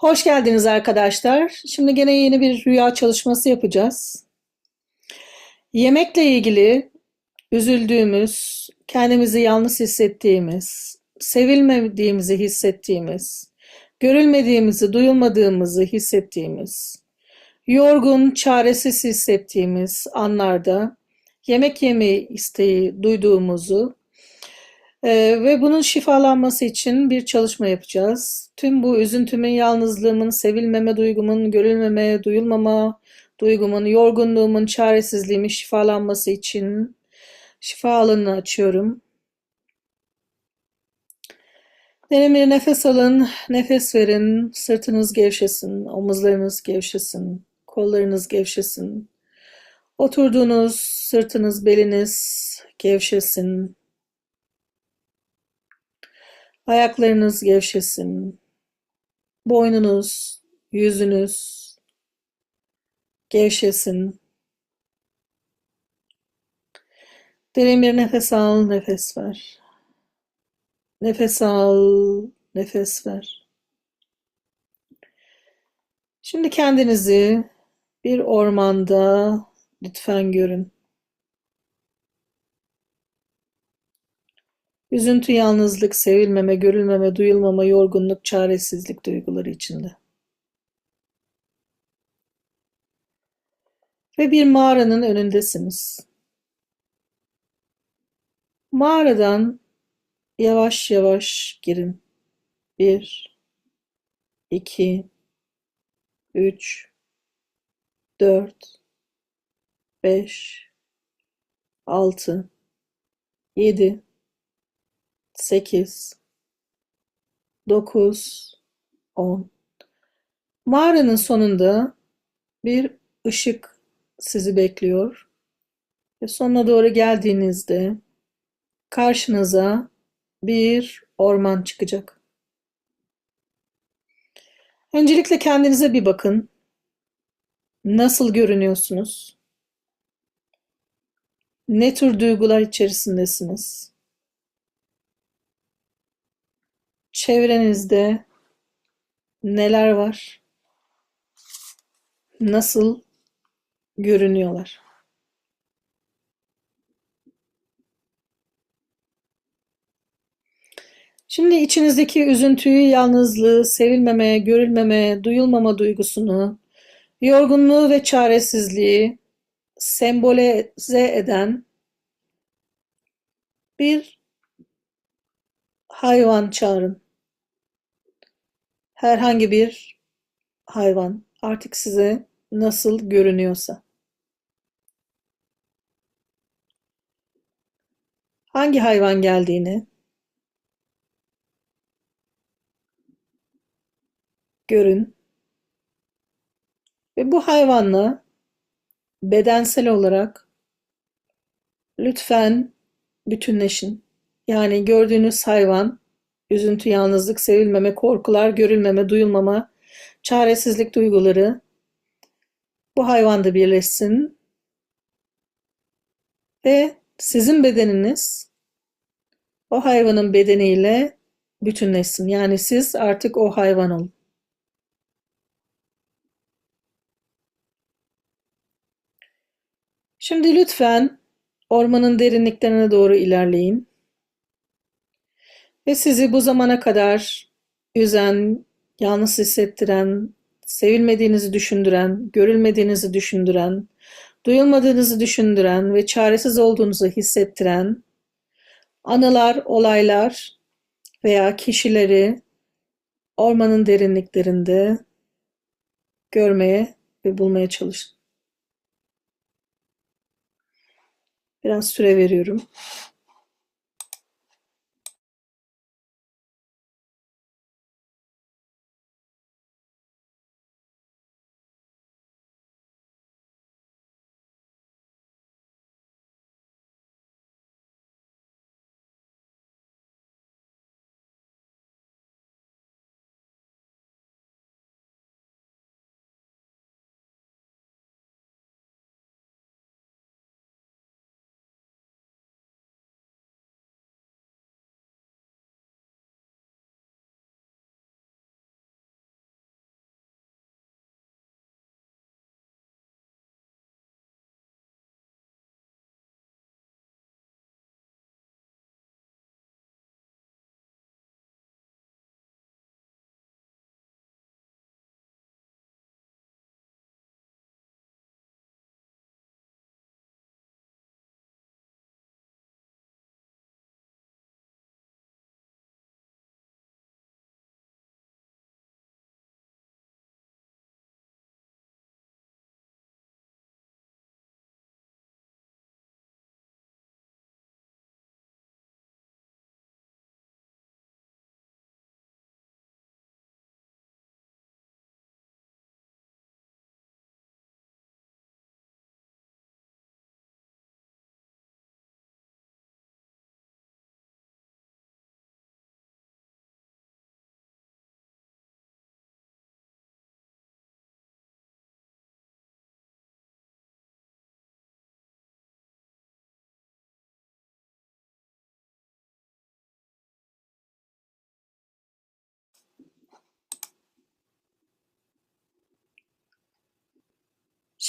Hoş geldiniz arkadaşlar. Şimdi gene yeni bir rüya çalışması yapacağız. Yemekle ilgili üzüldüğümüz, kendimizi yalnız hissettiğimiz, sevilmediğimizi hissettiğimiz, görülmediğimizi, duyulmadığımızı hissettiğimiz, yorgun, çaresiz hissettiğimiz anlarda yemek yeme isteği duyduğumuzu ee, ve bunun şifalanması için bir çalışma yapacağız. Tüm bu üzüntümün, yalnızlığımın, sevilmeme duygumun, görülmeme, duyulmama duygumun, yorgunluğumun, çaresizliğimin şifalanması için şifa alanını açıyorum. Derin bir nefes alın, nefes verin, sırtınız gevşesin, omuzlarınız gevşesin, kollarınız gevşesin. Oturduğunuz sırtınız, beliniz gevşesin. Ayaklarınız gevşesin. Boynunuz, yüzünüz gevşesin. Derin bir nefes al, nefes ver. Nefes al, nefes ver. Şimdi kendinizi bir ormanda lütfen görün. Üzüntü, yalnızlık, sevilmeme, görülmeme, duyulmama, yorgunluk, çaresizlik duyguları içinde. Ve bir mağaranın önündesiniz. Mağaradan yavaş yavaş girin. Bir, iki, üç, dört, beş, altı, yedi, sekiz, dokuz, on. Mağaranın sonunda bir ışık sizi bekliyor. Ve sonuna doğru geldiğinizde karşınıza bir orman çıkacak. Öncelikle kendinize bir bakın. Nasıl görünüyorsunuz? Ne tür duygular içerisindesiniz? Çevrenizde neler var? Nasıl görünüyorlar? Şimdi içinizdeki üzüntüyü, yalnızlığı, sevilmeme, görülmeme, duyulmama duygusunu, yorgunluğu ve çaresizliği sembolize eden bir hayvan çağırın. Herhangi bir hayvan artık size nasıl görünüyorsa. Hangi hayvan geldiğini görün ve bu hayvanla bedensel olarak lütfen bütünleşin. Yani gördüğünüz hayvan, üzüntü, yalnızlık, sevilmeme, korkular, görülmeme, duyulmama, çaresizlik duyguları bu hayvanda birleşsin ve sizin bedeniniz o hayvanın bedeniyle bütünleşsin. Yani siz artık o hayvan olun. Şimdi lütfen ormanın derinliklerine doğru ilerleyin. Ve sizi bu zamana kadar üzen, yalnız hissettiren, sevilmediğinizi düşündüren, görülmediğinizi düşündüren, duyulmadığınızı düşündüren ve çaresiz olduğunuzu hissettiren anılar, olaylar veya kişileri ormanın derinliklerinde görmeye ve bulmaya çalışın. Biraz süre veriyorum.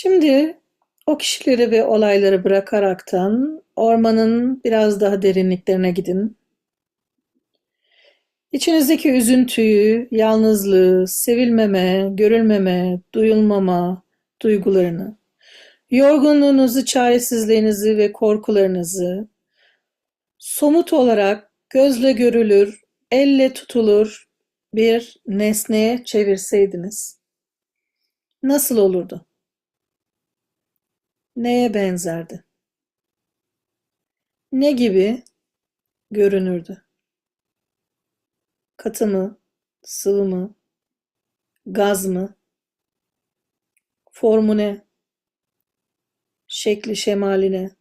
Şimdi o kişileri ve olayları bırakaraktan ormanın biraz daha derinliklerine gidin. İçinizdeki üzüntüyü, yalnızlığı, sevilmeme, görülmeme, duyulmama duygularını, yorgunluğunuzu, çaresizliğinizi ve korkularınızı somut olarak gözle görülür, elle tutulur bir nesneye çevirseydiniz nasıl olurdu? Neye benzerdi? Ne gibi görünürdü? Katı mı, sıvı mı, gaz mı? Formu ne? Şekli şemali ne?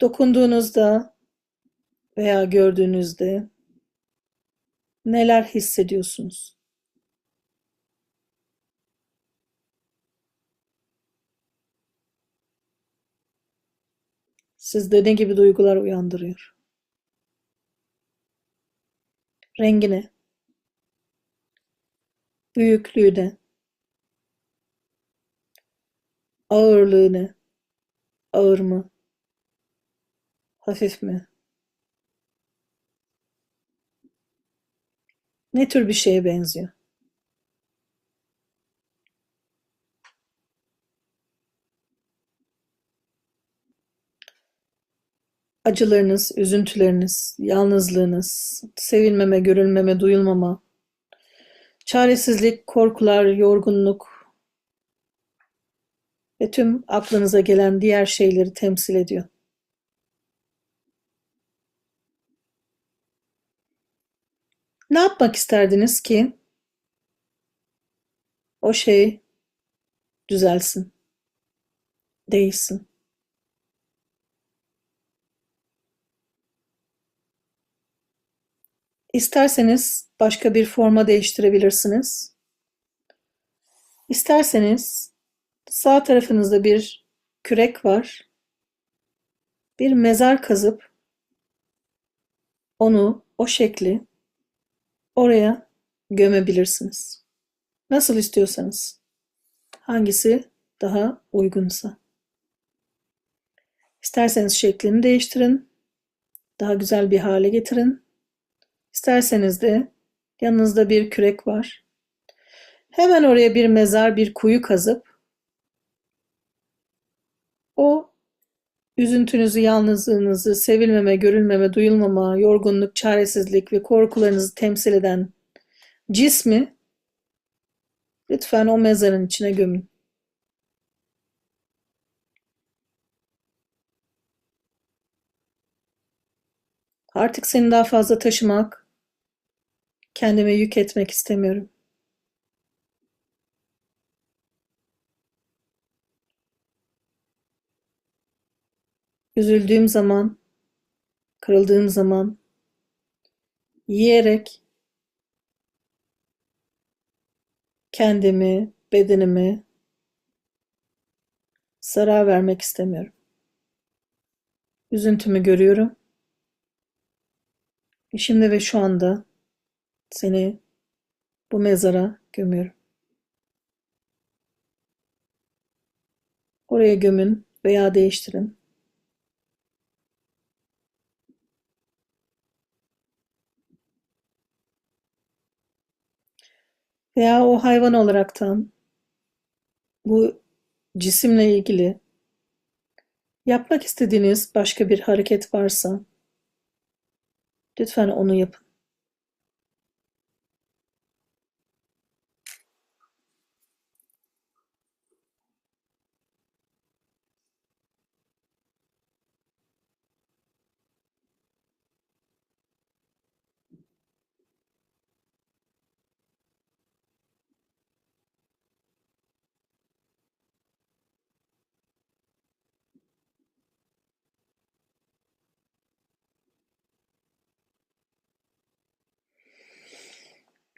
Dokunduğunuzda veya gördüğünüzde neler hissediyorsunuz? Sizde ne gibi duygular uyandırıyor? Rengi ne? Büyüklüğü ne? Ağırlığı ne? Ağır mı? Hafif mi? Ne tür bir şeye benziyor? Acılarınız, üzüntüleriniz, yalnızlığınız, sevilmeme, görülmeme, duyulmama, çaresizlik, korkular, yorgunluk ve tüm aklınıza gelen diğer şeyleri temsil ediyor. Ne yapmak isterdiniz ki o şey düzelsin, değişsin? İsterseniz başka bir forma değiştirebilirsiniz. İsterseniz sağ tarafınızda bir kürek var. Bir mezar kazıp onu, o şekli oraya gömebilirsiniz. Nasıl istiyorsanız. Hangisi daha uygunsa. İsterseniz şeklini değiştirin. Daha güzel bir hale getirin. İsterseniz de yanınızda bir kürek var. Hemen oraya bir mezar, bir kuyu kazıp o üzüntünüzü, yalnızlığınızı, sevilmeme, görülmeme, duyulmama, yorgunluk, çaresizlik ve korkularınızı temsil eden cismi lütfen o mezarın içine gömün. Artık seni daha fazla taşımak, kendime yük etmek istemiyorum. Üzüldüğüm zaman, kırıldığım zaman yiyerek kendimi, bedenimi zarar vermek istemiyorum. Üzüntümü görüyorum. Şimdi ve şu anda seni bu mezara gömüyorum. Oraya gömün veya değiştirin. Veya o hayvan olaraktan bu cisimle ilgili yapmak istediğiniz başka bir hareket varsa lütfen onu yapın.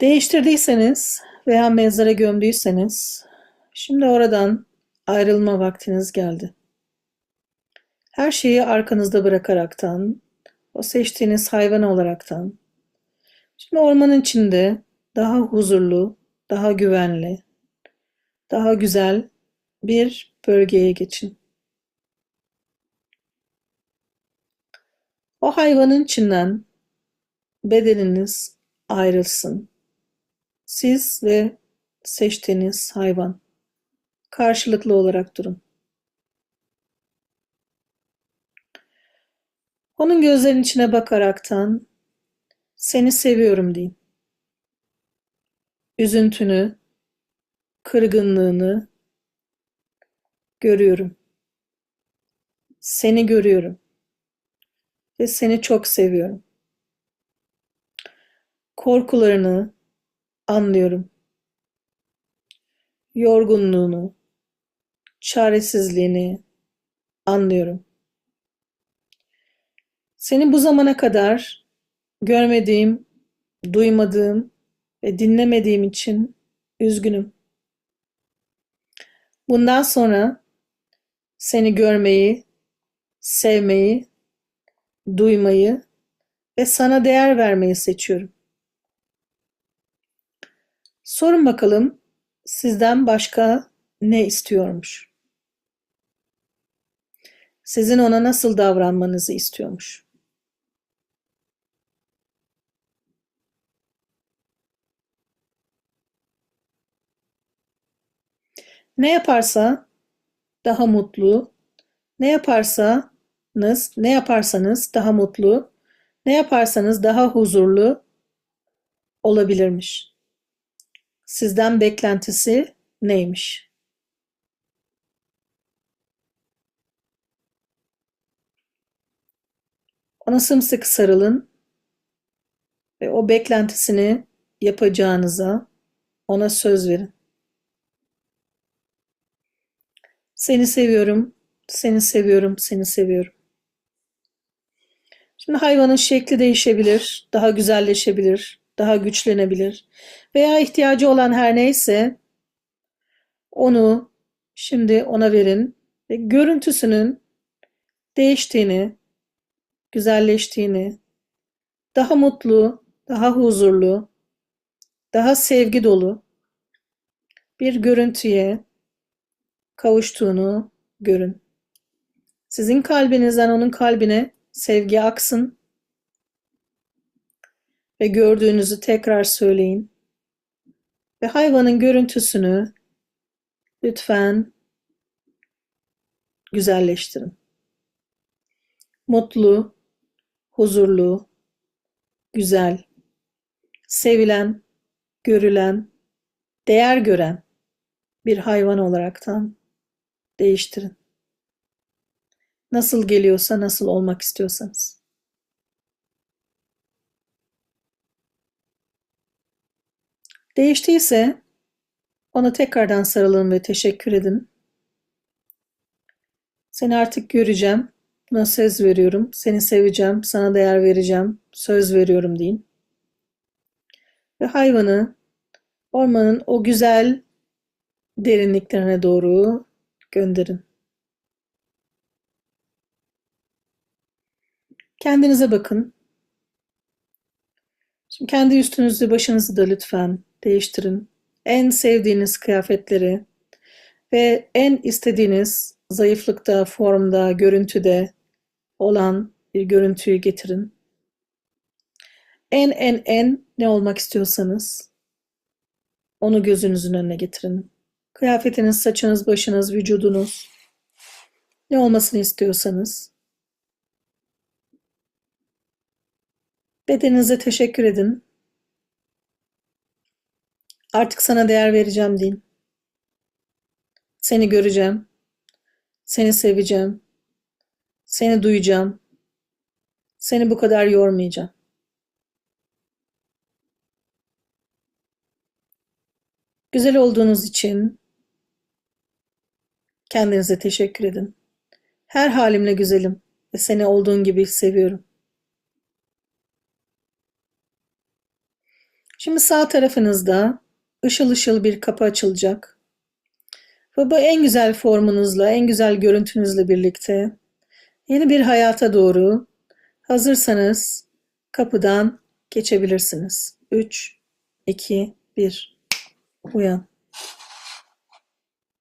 Değiştirdiyseniz veya mezara gömdüyseniz şimdi oradan ayrılma vaktiniz geldi. Her şeyi arkanızda bırakaraktan, o seçtiğiniz hayvan olaraktan, şimdi ormanın içinde daha huzurlu, daha güvenli, daha güzel bir bölgeye geçin. O hayvanın içinden bedeniniz ayrılsın. Siz ve seçtiğiniz hayvan karşılıklı olarak durun. Onun gözlerinin içine bakaraktan seni seviyorum deyin. Üzüntünü, kırgınlığını görüyorum. Seni görüyorum ve seni çok seviyorum. Korkularını anlıyorum. Yorgunluğunu, çaresizliğini anlıyorum. Seni bu zamana kadar görmediğim, duymadığım ve dinlemediğim için üzgünüm. Bundan sonra seni görmeyi, sevmeyi, duymayı ve sana değer vermeyi seçiyorum. Sorun bakalım sizden başka ne istiyormuş? Sizin ona nasıl davranmanızı istiyormuş? Ne yaparsa daha mutlu, ne yaparsanız, ne yaparsanız daha mutlu, ne yaparsanız daha huzurlu olabilirmiş. Sizden beklentisi neymiş? Ona sımsıkı sarılın ve o beklentisini yapacağınıza ona söz verin. Seni seviyorum, seni seviyorum, seni seviyorum. Şimdi hayvanın şekli değişebilir, daha güzelleşebilir, daha güçlenebilir veya ihtiyacı olan her neyse onu şimdi ona verin ve görüntüsünün değiştiğini, güzelleştiğini, daha mutlu, daha huzurlu, daha sevgi dolu bir görüntüye kavuştuğunu görün. Sizin kalbinizden onun kalbine sevgi aksın ve gördüğünüzü tekrar söyleyin. Ve hayvanın görüntüsünü lütfen güzelleştirin. Mutlu, huzurlu, güzel, sevilen, görülen, değer gören bir hayvan olaraktan değiştirin. Nasıl geliyorsa, nasıl olmak istiyorsanız. Değiştiyse ona tekrardan sarılın ve teşekkür edin. Seni artık göreceğim. Buna söz veriyorum. Seni seveceğim. Sana değer vereceğim. Söz veriyorum deyin. Ve hayvanı ormanın o güzel derinliklerine doğru gönderin. Kendinize bakın. Şimdi kendi üstünüzü, başınızı da lütfen değiştirin. En sevdiğiniz kıyafetleri ve en istediğiniz zayıflıkta, formda, görüntüde olan bir görüntüyü getirin. En en en ne olmak istiyorsanız onu gözünüzün önüne getirin. Kıyafetiniz, saçınız, başınız, vücudunuz ne olmasını istiyorsanız bedeninize teşekkür edin. Artık sana değer vereceğim deyin. Seni göreceğim. Seni seveceğim. Seni duyacağım. Seni bu kadar yormayacağım. Güzel olduğunuz için kendinize teşekkür edin. Her halimle güzelim ve seni olduğun gibi seviyorum. Şimdi sağ tarafınızda ışıl ışıl bir kapı açılacak. Ve bu en güzel formunuzla, en güzel görüntünüzle birlikte yeni bir hayata doğru hazırsanız kapıdan geçebilirsiniz. 3, 2, 1. Uyan.